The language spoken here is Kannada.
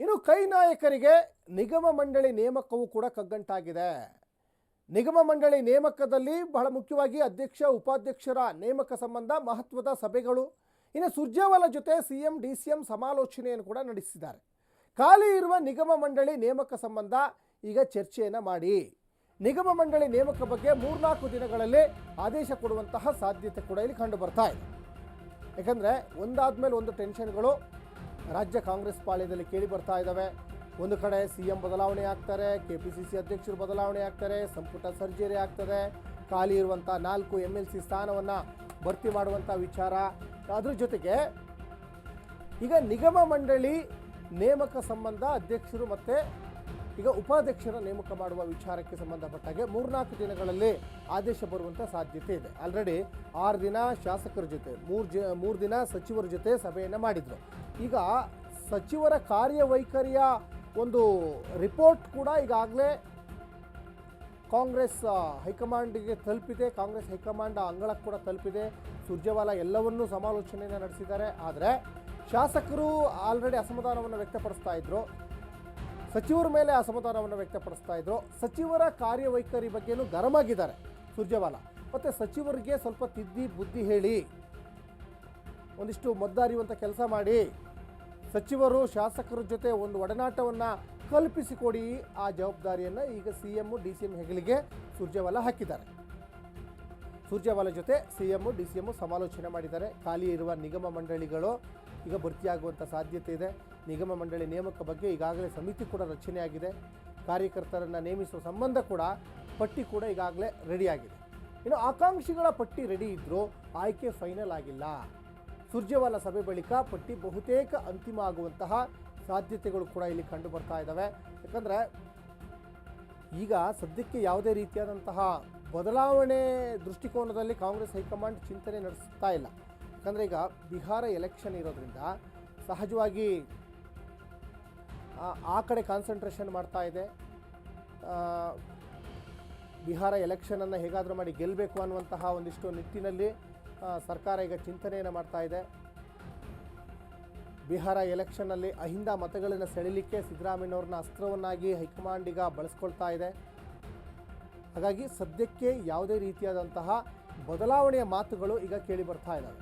ಇನ್ನು ಕೈ ನಾಯಕರಿಗೆ ನಿಗಮ ಮಂಡಳಿ ನೇಮಕವೂ ಕೂಡ ಕಗ್ಗಂಟಾಗಿದೆ. ನಿಗಮ ಮಂಡಳಿ ನೇಮಕದಲ್ಲಿ ಬಹಳ ಮುಖ್ಯವಾಗಿ ಅಧ್ಯಕ್ಷ, ಉಪಾಧ್ಯಕ್ಷರ ನೇಮಕ ಸಂಬಂಧ ಮಹತ್ವದ ಸಭೆಗಳು, ಇನ್ನು ಸುರ್ಜೇವಾಲ ಜೊತೆ C M D C M ಸಮಾಲೋಚನೆಯನ್ನು ಕೂಡ ನಡೆಸಿದ್ದಾರೆ. ಖಾಲಿ ಇರುವ ನಿಗಮ ಮಂಡಳಿ ನೇಮಕ ಸಂಬಂಧ ಈಗ ಚರ್ಚೆಯನ್ನು ಮಾಡಿ. ನಿಗಮ ಮಂಡಳಿ ನೇಮಕ ಬಗ್ಗೆ ಮೂರ್ನಾಲ್ಕು ದಿನಗಳಲ್ಲಿ ಆದೇಶ ಕೊಡುವಂತಹ ಸಾಧ್ಯತೆ ಕೂಡ ಇಲ್ಲಿ ಕಂಡು ಬರ್ತಾ ಇದೆ. ಯಾಕಂದರೆ ಒಂದಾದ್ಮೇಲೆ ಒಂದು ಟೆನ್ಷನ್ಗಳು ರಾಜ್ಯ ಕಾಂಗ್ರೆಸ್ ಪಾಳ್ಯದಲ್ಲಿ ಕೇಳಿ ಬರ್ತಾ ಇದ್ದಾವೆ ಒಂದು ಕಡೆ ಸಿ ಎಂ ಬದಲಾವಣೆ ಆಗ್ತಾರೆ ಕೆ ಪಿ ಸಿ ಸಿ ಅಧ್ಯಕ್ಷರು ಬದಲಾವಣೆ ಆಗ್ತಾರೆ, ಸಂಪುಟ ಸರ್ಜರಿ ಆಗ್ತದೆ. ಖಾಲಿ ಇರುವಂಥ ನಾಲ್ಕು ಎಂ ಎಲ್ ಸಿ ಸ್ಥಾನವನ್ನು ಭರ್ತಿ ಮಾಡುವಂಥ ವಿಚಾರ. ಅದ್ರ ಜೊತೆಗೆ ಈಗ ನಿಗಮ ಮಂಡಳಿ ನೇಮಕ ಸಂಬಂಧ ಅಧ್ಯಕ್ಷರು ಮತ್ತು ಈಗ ಉಪಾಧ್ಯಕ್ಷರ ನೇಮಕ ಮಾಡುವ ವಿಚಾರಕ್ಕೆ ಸಂಬಂಧಪಟ್ಟಾಗೆ ಮೂರ್ನಾಲ್ಕು ದಿನಗಳಲ್ಲಿ ಆದೇಶ ಬರುವಂಥ ಸಾಧ್ಯತೆ ಇದೆ. ಆಲ್ರೆಡಿ ಆರು ದಿನ ಶಾಸಕರ ಜೊತೆ, ಮೂರು ಜ, ಮೂರು ದಿನ ಸಚಿವರ ಜೊತೆ ಸಭೆಯನ್ನು ಮಾಡಿದರು. ಈಗ ಸಚಿವರ ಕಾರ್ಯವೈಖರಿಯ ಒಂದು ರಿಪೋರ್ಟ್ ಕೂಡ ಈಗಾಗಲೇ ಕಾಂಗ್ರೆಸ್ ಹೈಕಮಾಂಡ್ಗೆ ತಲುಪಿದೆ. ಕಾಂಗ್ರೆಸ್ ಹೈಕಮಾಂಡ್ ಅಂಗಳಕ್ಕೆ ಕೂಡ ತಲುಪಿದೆ. ಸುರ್ಜೇವಾಲ ಎಲ್ಲವನ್ನೂ ಸಮಾಲೋಚನೆಯನ್ನು ನಡೆಸಿದ್ದಾರೆ. ಆದರೆ ಶಾಸಕರು ಆಲ್ರೆಡಿ ಅಸಮಾಧಾನವನ್ನು ವ್ಯಕ್ತಪಡಿಸ್ತಾ ಇದ್ರು. ಸಚಿವರ ಮೇಲೆ ಅಸಮಾಧಾನವನ್ನು ವ್ಯಕ್ತಪಡಿಸ್ತಾ ಇದ್ರು. ಸಚಿವರ ಕಾರ್ಯವೈಖರಿ ಬಗ್ಗೆನೂ ಗರಂ ಆಗಿದ್ದಾರೆ ಸುರ್ಜೇವಾಲ ಮತ್ತು ಸಚಿವರಿಗೆ ಸ್ವಲ್ಪ ತಿದ್ದಿ ಬುದ್ಧಿ ಹೇಳಿ. ಒಂದಿಷ್ಟು ಮದ್ದಾರಿಯುವಂಥ ಕೆಲಸ ಮಾಡಿ. ಸಚಿವರು ಶಾಸಕರ ಜೊತೆ ಒಂದು ಒಡನಾಟವನ್ನು ಕಲ್ಪಿಸಿಕೊಡಿ ಆ ಜವಾಬ್ದಾರಿಯನ್ನು ಈಗ C M D C M ಹೆಗಲಿಗೆ ಸುರ್ಜೇವಾಲ ಹಾಕಿದ್ದಾರೆ. ಸುರ್ಜೇವಾಲ ಜೊತೆ C M D C M ಸಮಾಲೋಚನೆ ಮಾಡಿದ್ದಾರೆ. ಖಾಲಿ ಇರುವ ನಿಗಮ ಮಂಡಳಿಗಳು ಈಗ ಭರ್ತಿಯಾಗುವಂಥ ಸಾಧ್ಯತೆ ಇದೆ. ನಿಗಮ ಮಂಡಳಿ ನೇಮಕ ಬಗ್ಗೆ ಈಗಾಗಲೇ ಸಮಿತಿ ಕೂಡ ರಚನೆಯಾಗಿದೆ. ಕಾರ್ಯಕರ್ತರನ್ನು ನೇಮಿಸುವ ಸಂಬಂಧ ಕೂಡ ಪಟ್ಟಿ ಕೂಡ ಈಗಾಗಲೇ ರೆಡಿಯಾಗಿದೆ. ಇನ್ನು ಆಕಾಂಕ್ಷಿಗಳ ಪಟ್ಟಿ ರೆಡಿ ಇದ್ದರೂ ಆಯ್ಕೆ ಫೈನಲ್ ಆಗಿಲ್ಲ. ಸುರ್ಜೇವಾಲ ಸಭೆ ಬಳಿಕ ಪಟ್ಟಿ ಬಹುತೇಕ ಅಂತಿಮ ಆಗುವಂತಹ ಸಾಧ್ಯತೆಗಳು ಕೂಡ ಇಲ್ಲಿ ಕಂಡು ಬರ್ತಾ ಇದ್ದಾವೆ ಯಾಕಂದರೆ ಈಗ ಸದ್ಯಕ್ಕೆ ಯಾವುದೇ ರೀತಿಯಾದಂತಹ ಬದಲಾವಣೆ ದೃಷ್ಟಿಕೋನದಲ್ಲಿ ಕಾಂಗ್ರೆಸ್ ಹೈಕಮಾಂಡ್ ಚಿಂತನೆ ನಡೆಸ್ತಾ ಇಲ್ಲ. ಯಾಕಂದರೆ ಈಗ ಬಿಹಾರ ಎಲೆಕ್ಷನ್ ಇರೋದ್ರಿಂದ ಸಹಜವಾಗಿ, ಆ- ಕಡೆ ಕಾನ್ಸಂಟ್ರೇಷನ್ ಮಾಡ್ತಾ ಇದೆ. ಬಿಹಾರ ಎಲೆಕ್ಷನನ್ನು ಹೇಗಾದರೂ ಮಾಡಿ ಗೆಲ್ಲಬೇಕು ಅನ್ನುವಂತಹ ಒಂದಿಷ್ಟು ನಿಟ್ಟಿನಲ್ಲಿ ಸರ್ಕಾರ ಈಗ ಚಿಂತನೆಯನ್ನು ಮಾಡ್ತಾ ಇದೆ. ಬಿಹಾರ ಎಲೆಕ್ಷನ್ನಲ್ಲಿ ಅಹಿಂದ ಮತಗಳನ್ನು ಸೆಳೆಯಲಿಕ್ಕೆ ಸಿದ್ದರಾಮಯ್ಯವ್ರನ್ನ ಅಸ್ತ್ರವನ್ನಾಗಿ ಹೈಕಮಾಂಡ್ ಈಗ ಬಳಸ್ಕೊಳ್ತಾ ಇದೆ. ಹಾಗಾಗಿ ಸದ್ಯಕ್ಕೆ ಯಾವುದೇ ರೀತಿಯಾದಂತಹ ಬದಲಾವಣೆಯ ಮಾತುಗಳು ಈಗ ಕೇಳಿ ಬರ್ತಾ ಇದ್ದಾವೆ.